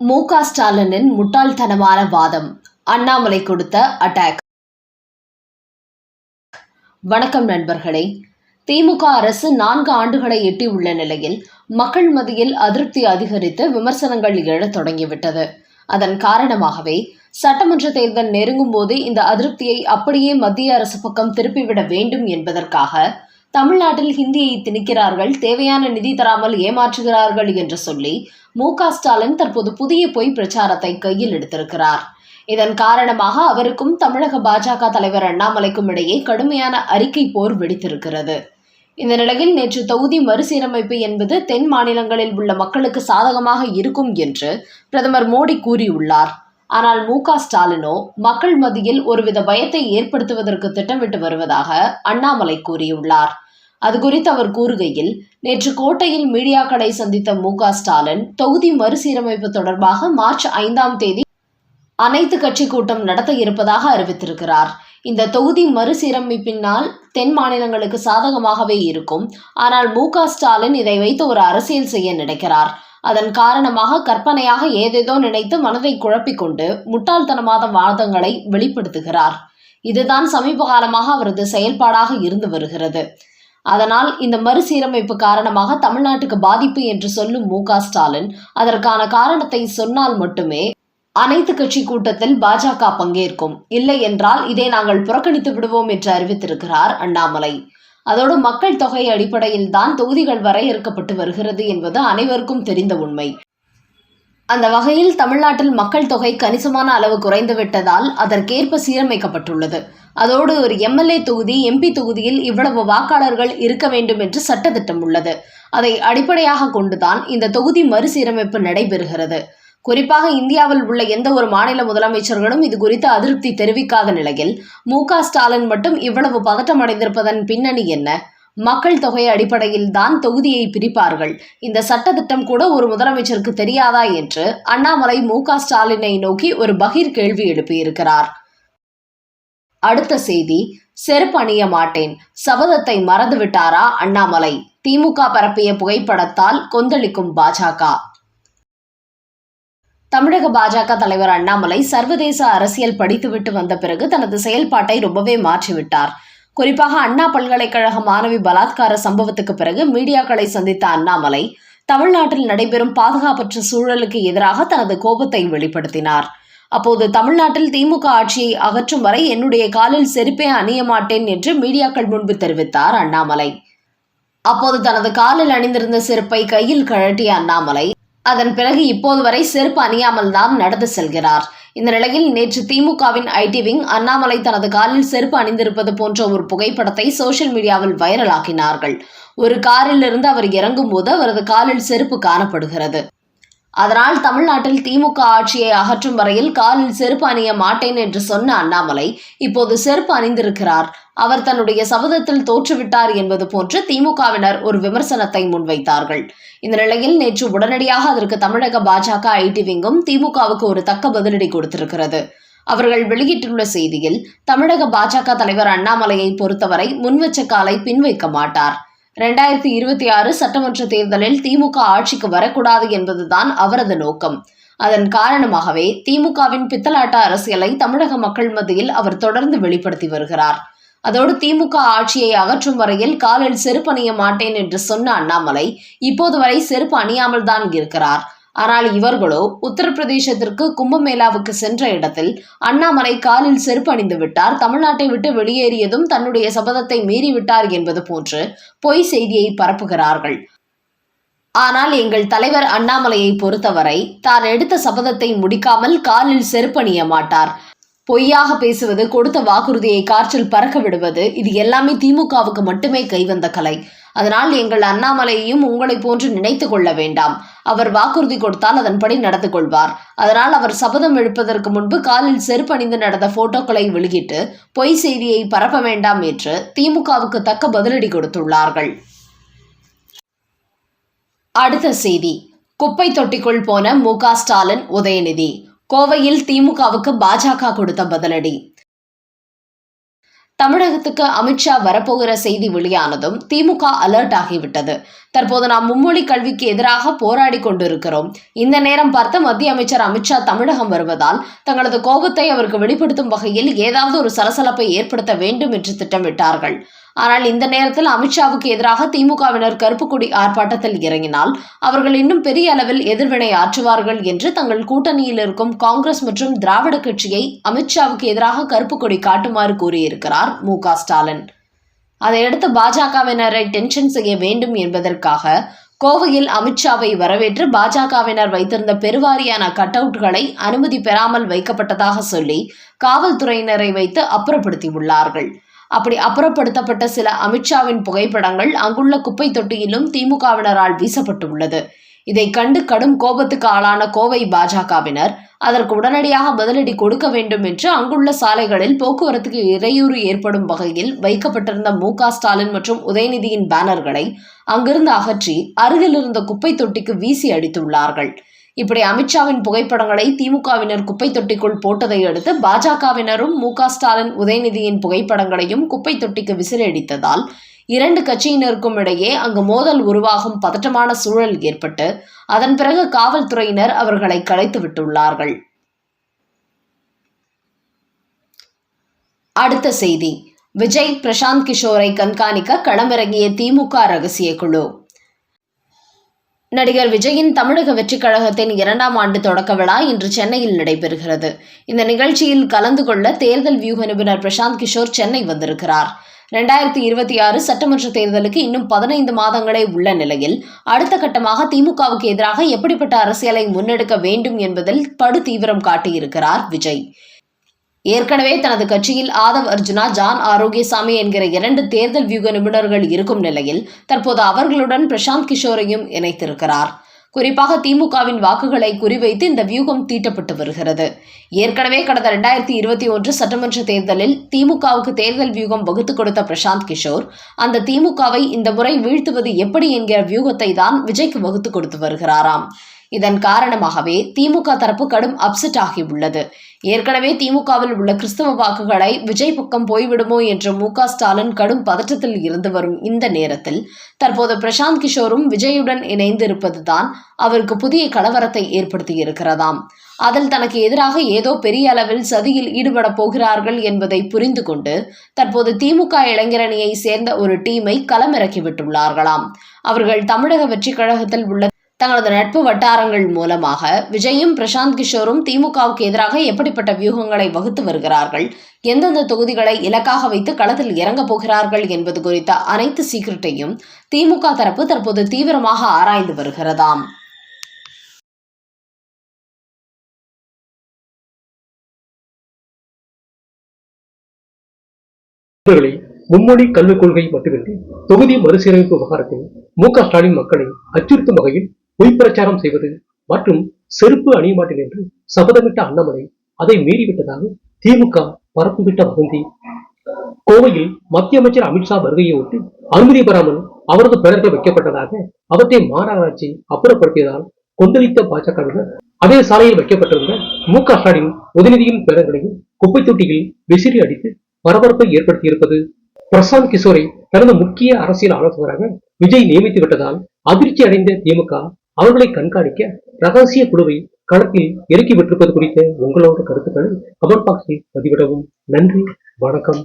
மு க ஸ்டாலினின் முட்டாள்தனமான வாதம். அண்ணாமலை கொடுத்த அட்டாக். வணக்கம் நண்பர்களே. திமுக அரசு நான்கு ஆண்டுகளை எட்டியுள்ள நிலையில் மக்கள் மத்தியில் அதிருப்தி அதிகரித்து விமர்சனங்கள் எழத் தொடங்கிவிட்டது. அதன் காரணமாகவே சட்டமன்ற தேர்தல் நெருங்கும் போது இந்த அதிருப்தியை அப்படியே மத்திய அரசு பக்கம் திருப்பிவிட வேண்டும் என்பதற்காக தமிழ்நாட்டில் ஹிந்தியை திணிக்கிறார்கள் தேவையான நிதி தராமல் ஏமாற்றுகிறார்கள் என்று சொல்லி மு ஸ்டாலின் தற்போது புதிய பொய் பிரச்சாரத்தை கையில் எடுத்திருக்கிறார். இதன் காரணமாக அவருக்கும் தமிழக பாஜக தலைவர் அண்ணாமலைக்கும் இடையே கடுமையான அறிக்கை போர் வெடித்திருக்கிறது. இந்த நிலையில் நேற்று தொகுதி மறுசீரமைப்பு என்பது தென் மாநிலங்களில் உள்ள மக்களுக்கு சாதகமாக இருக்கும் என்று பிரதமர் மோடி கூறியுள்ளார். ஆனால் மு ஸ்டாலினோ மக்கள் மத்தியில் ஒருவித பயத்தை ஏற்படுத்துவதற்கு திட்டமிட்டு வருவதாக அண்ணாமலை கூறியுள்ளார். அது குறித்து அவர் கூறுகையில் நேற்று கோட்டையில் மீடியாக்களை சந்தித்த மு ஸ்டாலின் தொகுதி மறுசீரமைப்பு தொடர்பாக மார்ச் ஐந்தாம் தேதி அனைத்து கட்சி கூட்டம் நடத்த இருப்பதாக அறிவித்திருக்கிறார். இந்த தொகுதி மறுசீரமைப்பினால் தென் மாநிலங்களுக்கு சாதகமாகவே இருக்கும். ஆனால் மு ஸ்டாலின் இதை வைத்து ஒரு அரசியல் செய்ய நினைக்கிறார். அதன் காரணமாக கற்பனையாக ஏதேதோ நினைத்து மனதை குழப்பிக்கொண்டு முட்டாள்தனமான வாதங்களை வெளிப்படுத்துகிறார். இதுதான் சமீப காலமாக அவரது செயல்பாடாக இருந்து வருகிறது. அதனால் இந்த மறுசீரமைப்பு காரணமாக தமிழ்நாட்டுக்கு பாதிப்பு என்று சொல்லும் மு ஸ்டாலின் அதற்கான காரணத்தை சொன்னால் மட்டுமே அனைத்து கட்சி கூட்டத்தில் பாஜக பங்கேற்கும். இல்லை என்றால் இதை நாங்கள் புறக்கணித்து விடுவோம் என்று அறிவித்திருக்கிறார் அண்ணாமலை. அதோடு மக்கள் தொகை அடிப்படையில் தான் தொகுதிகள் வரையறுக்கப்பட்டு வருகிறது என்பது அனைவருக்கும் தெரிந்த உண்மை. அந்த வகையில் தமிழ்நாட்டில் மக்கள் தொகை கணிசமான அளவு குறைந்து விட்டதால் அதற்கேற்ப சீரமைக்கப்பட்டுள்ளது. அதோடு ஒரு எம்எல்ஏ தொகுதி எம்பி தொகுதியில் இவ்வளவு வாக்காளர்கள் இருக்க வேண்டும் என்று சட்டத்திட்டம் உள்ளது. அதை அடிப்படையாக கொண்டுதான் இந்த தொகுதி மறுசீரமைப்பு நடைபெறுகிறது. குறிப்பாக இந்தியாவில் உள்ள எந்த ஒரு மாநில முதலமைச்சர்களும் இது குறித்து அதிருப்தி தெரிவிக்காத நிலையில் மு ஸ்டாலின் மட்டும் இவ்வளவு பதட்டம் அடைந்திருப்பதன் பின்னணி என்ன? மக்கள் தொகை அடிப்படையில் தான் தொகுதியை பிரிப்பார்கள். இந்த சட்டத்திட்டம் கூட ஒரு முதலமைச்சருக்கு தெரியாதா என்று அண்ணாமலை மு ஸ்டாலினை நோக்கி ஒரு பகீர் கேள்வி எழுப்பியிருக்கிறார். அடுத்த செய்தி செருப்பு அணிய மாட்டேன். சபதத்தை மறந்துவிட்டாரா அண்ணாமலை? திமுக பரப்பிய புகைப்படத்தால் கொந்தளிக்கும் பாஜக. தமிழக பாஜக தலைவர் அண்ணாமலை சர்வதேச அரசியல் படித்துவிட்டு வந்த பிறகு தனது செயல்பாட்டை ரொம்பவே மாற்றிவிட்டார். குறிப்பாக அண்ணா பல்கலைக்கழக மாணவி பலாத்கார சம்பவத்துக்கு பிறகு மீடியாக்களை சந்தித்த அண்ணாமலை தமிழ்நாட்டில் நடைபெறும் பாதுகாப்பற்ற சூழலுக்கு எதிராக தனது கோபத்தை வெளிப்படுத்தினார். அப்போது தமிழ்நாட்டில் திமுக ஆட்சியை அகற்றும் வரை என்னுடைய காலில் செருப்பே அணிய மாட்டேன் என்று மீடியாக்கள் முன்பு தெரிவித்தார் அண்ணாமலை. அப்போது தனது காலில் அணிந்திருந்த செருப்பை கையில் கழட்டிய அண்ணாமலை அதன் பிறகு இப்போது வரை செருப்பு அணியாமல் தான் நடந்து செல்கிறார். இந்த நிலையில் நேற்று திமுகவின் ஐடி விங் அண்ணாமலை தனது காலில் செருப்பு அணிந்திருப்பது போன்ற ஒரு புகைப்படத்தை சோஷியல் மீடியாவில் வைரலாக்கினார்கள். ஒரு காரில் இருந்து அவர் இறங்கும் போது அவரது காலில் செருப்பு காணப்படுகிறது. அதனால் தமிழ்நாட்டில் திமுக ஆட்சியை அகற்றும் வரையில் காலில் செருப்பு அணிய மாட்டேன் என்று சொன்ன அண்ணாமலை இப்போது செருப்பு அணிந்திருக்கிறார். அவர் தன்னுடைய சபதத்தில் தோற்றுவிட்டார் என்பது போன்று திமுகவினர் ஒரு விமர்சனத்தை முன்வைத்தார்கள். இந்த நிலையில் நேற்று உடனடியாக அதற்கு தமிழக பாஜக ஐடி விங்கும் திமுகவுக்கு ஒரு தக்க பதிலடி கொடுத்திருக்கிறது. அவர்கள் வெளியிட்டுள்ள செய்தியில் தமிழக பாஜக தலைவர் அண்ணாமலையை பொறுத்தவரை முன்வச்ச காலை பின்வைக்க மாட்டார். ரெண்டாயிரத்தி இருபத்தி ஆறு சட்டமன்ற தேர்தலில் திமுக ஆட்சிக்கு வரக்கூடாது என்பதுதான் அவரது நோக்கம். அதன் காரணமாகவே திமுகவின் பித்தலாட்ட அரசியலை தமிழக மக்கள் மத்தியில் அவர் தொடர்ந்து வெளிப்படுத்தி வருகிறார். அதோடு திமுக ஆட்சியை அகற்றும் வரையில் காலில் செருப்பு அணிய மாட்டேன் என்று சொன்ன அண்ணாமலை இப்போது வரை செருப்பு அணியாமல் தான் இருக்கிறார். ஆனால் இவர்களோ உத்தரப்பிரதேசத்திற்கு கும்பமேளாவுக்கு சென்ற இடத்தில் அண்ணாமலை காலில் செருப்பு அணிந்து விட்டார். தமிழ்நாட்டை விட்டு வெளியேறியதும் தன்னுடைய சபதத்தை மீறிவிட்டார் என்பது போன்று பொய் செய்தியை பரப்புகிறார்கள். ஆனால் எங்கள் தலைவர் அண்ணாமலையை பொறுத்தவரை தான் எடுத்த சபதத்தை முடிக்காமல் காலில் செருப்பணிய மாட்டார். பொய்யாக பேசுவது கொடுத்த வாக்குறுதியை காற்றில் பறக்க விடுவது இது எல்லாமே திமுகவுக்கு மட்டுமே கைவந்த கலை. அதனால் எங்கள் அண்ணாமலையையும் உங்களை போன்று நினைத்து கொள்ள வேண்டாம். அவர் வாக்குறுதி கொடுத்தால் அதன்படி நடந்து கொள்வார். அதனால் அவர் சபதம் எழுப்பதற்கு முன்பு காலில் செருப்பணிந்து நடந்த போட்டோக்களை வெளியிட்டு பொய் செய்தியை பரப்ப வேண்டாம் என்று திமுகவுக்கு தக்க பதிலடி கொடுத்துள்ளார்கள். அடுத்த செய்தி. குப்பை தொட்டிக்குள் போன மு ஸ்டாலின் உதயநிதி. கோவையில் திமுகவுக்கு பாஜக கொடுத்த பதிலடி. தமிழகத்துக்கு அமித்ஷா வரப்போகிற செய்தி வெளியானதும் திமுக அலர்ட் ஆகிவிட்டது. தற்போது நாம் மும்மொழி கல்விக்கு எதிராக போராடி கொண்டிருக்கிறோம். இந்த நேரம் பார்த்து மத்திய அமைச்சர் அமித்ஷா தமிழகம் வருவதால் தங்களது கோபத்தை அவருக்கு வெளிப்படுத்தும் வகையில் ஏதாவது ஒரு சலசலப்பை ஏற்படுத்த வேண்டும் என்று திட்டமிட்டார்கள். ஆனால் இந்த நேரத்தில் அமித்ஷாவுக்கு எதிராக திமுகவினர் கருப்புக்குடி ஆர்ப்பாட்டத்தில் இறங்கினால் அவர்கள் இன்னும் பெரிய அளவில் எதிர்வினை ஆற்றுவார்கள் என்று தங்கள் கூட்டணியில் இருக்கும் காங்கிரஸ் மற்றும் திராவிட கட்சியை அமித்ஷாவுக்கு எதிராக கருப்புக்கொடி காட்டுமாறு கூறியிருக்கிறார் மு ஸ்டாலின். அதையடுத்து பாஜகவினரை டென்ஷன் செய்ய வேண்டும் என்பதற்காக கோவையில் அமித்ஷாவை வரவேற்று பாஜகவினர் வைத்திருந்த பெருவாரியான கட் அவுட்களை அனுமதி பெறாமல் வைக்கப்பட்டதாக சொல்லி காவல்துறையினரை வைத்து அப்புறப்படுத்தியுள்ளார்கள். அப்படி அப்புறப்படுத்தப்பட்ட சில அமித்ஷாவின் புகைப்படங்கள் அங்குள்ள குப்பை தொட்டியிலும் திமுகவினரால் வீசப்பட்டுள்ளது. இதை கண்டு கடும் கோபத்துக்கு ஆளான கோவை பாஜகவினர் அதற்கு உடனடியாக பதிலடி கொடுக்க வேண்டும் என்று அங்குள்ள சாலைகளில் போக்குவரத்துக்கு இடையூறு ஏற்படும் வகையில் வைக்கப்பட்டிருந்த மு ஸ்டாலின் மற்றும் உதயநிதியின் பேனர்களை அங்கிருந்து அகற்றி அருகில் இருந்த குப்பை தொட்டிக்கு வீசி அடித்துள்ளார்கள். இப்படி அமித்ஷாவின் புகைப்படங்களை திமுகவினர் குப்பை தொட்டிக்குள் போட்டதை அடுத்து பாஜகவினரும் மு ஸ்டாலின் உதயநிதியின் புகைப்படங்களையும் குப்பை தொட்டிக்கு விசிலடித்ததால் இரண்டு கட்சியினருக்கும் இடையே அங்கு மோதல் உருவாகும் பதட்டமான சூழல் ஏற்பட்டு அதன் பிறகு காவல்துறையினர் அவர்களை கலைத்து விட்டுள்ளார்கள். அடுத்த செய்தி. விஜய் பிரசாந்த் கிஷோரை கண்காணிக்க களமிறங்கிய திமுக ரகசிய குழு. நடிகர் விஜயின் தமிழக வெற்றிக் கழகத்தின் இரண்டாம் ஆண்டு தொடக்க விழா இன்று சென்னையில் நடைபெறுகிறது. இந்த நிகழ்ச்சியில் கலந்து கொள்ள தேர்தல் வியூக நிபுணர் பிரசாந்த் கிஷோர் சென்னை வந்திருக்கிறார். ரெண்டாயிரத்தி இருபத்தி ஆறு சட்டமன்ற தேர்தலுக்கு இன்னும் பதினைந்து மாதங்களே உள்ள நிலையில் அடுத்த கட்டமாக திமுகவுக்கு எதிராக எப்படிப்பட்ட அரசியலை முன்னெடுக்க வேண்டும் என்பதில் படு தீவிரம் காட்டியிருக்கிறார் விஜய். ஏற்கனவே தனது கட்சியில் ஆதவ் அர்ஜுனா ஜான் ஆரோக்கியசாமி என்கிற இரண்டு தேர்தல் வியூக நிபுணர்கள் இருக்கும் நிலையில் தற்போது அவர்களுடன் பிரசாந்த் கிஷோரையும் இணைத்திருக்கிறார். குறிப்பாக திமுகவின் வாக்குகளை குறிவைத்து இந்த வியூகம் தீட்டப்பட்டு வருகிறது. ஏற்கனவே கடந்த ரெண்டாயிரத்தி இருபத்தி ஒன்று சட்டமன்ற தேர்தலில் திமுகவுக்கு தேர்தல் வியூகம் வகுத்து கொடுத்த பிரசாந்த் கிஷோர் அந்த திமுகவை இந்த முறை வீழ்த்துவது எப்படி என்கிற வியூகத்தை தான் விஜய்க்கு வகுத்து கொடுத்து வருகிறாராம். இதன் காரணமாகவே திமுக தரப்பு கடும் அப்செட் ஆகியுள்ளது. ஏற்கனவே திமுகவில் உள்ள கிறிஸ்தவ வாக்குகளை விஜய் பக்கம் போய்விடுமோ என்று மு ஸ்டாலின் கடும் பதற்றத்தில் இருந்து வரும் இந்த நேரத்தில் தற்போது பிரசாந்த் கிஷோரும் விஜயுடன் இணைந்து இருப்பதுதான் அவருக்கு புதிய கலவரத்தை ஏற்படுத்தி இருக்கிறதாம் அதில் தனக்கு எதிராக ஏதோ பெரிய அளவில் சதியில் ஈடுபட போகிறார்கள் என்பதை புரிந்து கொண்டு தற்போது திமுக இளைஞரணியை சேர்ந்த ஒரு டீமை களமிறக்கிவிட்டுள்ளார்களாம். அவர்கள் தமிழக வெற்றிக் கழகத்தில் உள்ள தங்களது நட்பு வட்டாரங்கள் மூலமாக விஜயும் பிரசாந்த் கிஷோரும் திமுகவுக்கு எதிராக எப்படிப்பட்ட வியூகங்களை வகுத்து வருகிறார்கள்? எந்தெந்த தொகுதிகளை இலக்காக வைத்து களத்தில் இறங்கப் போகிறார்கள் என்பது குறித்த அனைத்து சீக்கிரட்டையும் திமுக தரப்பு தற்போது தீவிரமாக ஆராய்ந்து வருகிறதாம். மும்மொழி கல்விக் கொள்கை மட்டுமின்றி தொகுதி மறுசீரமைப்பு விவகாரத்தில் மு க ஸ்டாலின் மக்களை அச்சுறுத்தும் வகையில் பொய் பிரச்சாரம் செய்வது மற்றும் செருப்பு அணிய மாட்டேன் என்று சபதமிட்ட அண்ணாமலை அதை மீறிவிட்டதாக திமுக பரப்பிவிட்ட வதந்தி. கோவையில் மத்திய அமைச்சர் அமித்ஷா வருகையை ஒட்டி அனுமதி பெறாமல் அவரது பெயர்கள் வைக்கப்பட்டதாக அவற்றை மாநகராட்சி அப்புறப்படுத்தியதால் கொந்தளித்த பாஜகவினர் அதே சாலையில் வைக்கப்பட்டிருந்த மு க ஸ்டாலின் உதயநிதியின் பெயர்களையும் குப்பை தொட்டியில் விசிறி அடித்து பரபரப்பை ஏற்படுத்தியிருப்பது. பிரசாந்த் கிஷோரை தனது முக்கிய அரசியல் ஆலோசகராக விஜய் நியமித்து விட்டதால் அதிர்ச்சி அடைந்த திமுக அவர்களை கண்காணிக்க ரகசிய குழுவை களத்தில் இறக்கி விட்டிருப்பது குறித்த உங்களோட கருத்துக்களை கமெண்ட் பாக்ஸில் பதிவிடவும். நன்றி வணக்கம்.